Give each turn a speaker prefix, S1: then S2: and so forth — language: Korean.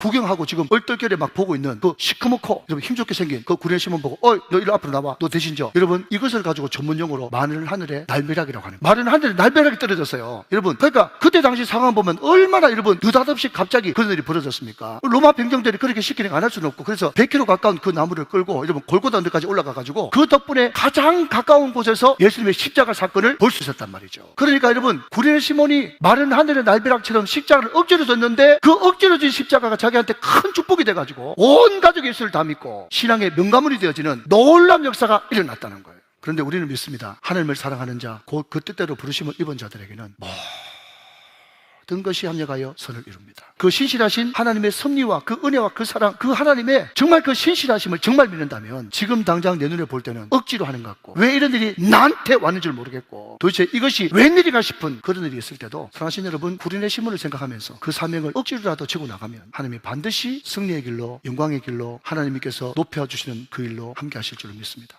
S1: 구경하고 지금 얼떨결에 막 보고 있는 그 시커멓고 여러분 힘좋게 생긴 그 구레 시몬 보고 어이 너 이리 앞으로 나와. 너 대신져 여러분 이것을 가지고 전문용어로 마른 하늘에 날벼락이라고 하는 마른 하늘에 날벼락이 떨어졌어요. 여러분 그러니까 그때 당시 상황 보면 얼마나 여러분 느닷없이 갑자기 그런 일이 벌어졌습니까? 로마 병정들이 그렇게 시키는 안 할 수는 없고 그래서 100km 가까운 그 나무를 끌고 여러분 골고다 언덕까지 올라가 가지고 그 덕분에 가장 가까운 곳에서 예수님의 십자가 사건을 볼 수 있었단 말이죠. 그러니까 여러분 구레 시몬이 마른 하늘의 날벼락처럼 십자가를 억지로 졌는데 그 억지로 진 십자가가 자 기한테 큰 축복이 돼가지고 온 가족이 예수를 다 믿고 신앙의 명가문이 되어지는 놀라운 역사가 일어났다는 거예요. 그런데 우리는 믿습니다. 하나님을 사랑하는 자, 곧 그 뜻대로 부르심을 입은 자들에게는 모든 것이 합력하여 선을 이룹니다. 그 신실하신 하나님의 섭리와 그 은혜와 그 사랑, 그 하나님의 정말 그 신실하심을 정말 믿는다면 지금 당장 내 눈에 볼 때는 억지로 하는 것 같고 왜 이런 일이 나한테 왔는 줄 모르겠고 도대체 이것이 웬일인가 싶은 그런 일이 있을 때도 사랑하신 여러분 구린의 신문을 생각하면서 그 사명을 억지로라도 지고 나가면 하나님이 반드시 승리의 길로 영광의 길로 하나님께서 높여주시는 그 일로 함께 하실 줄을 믿습니다.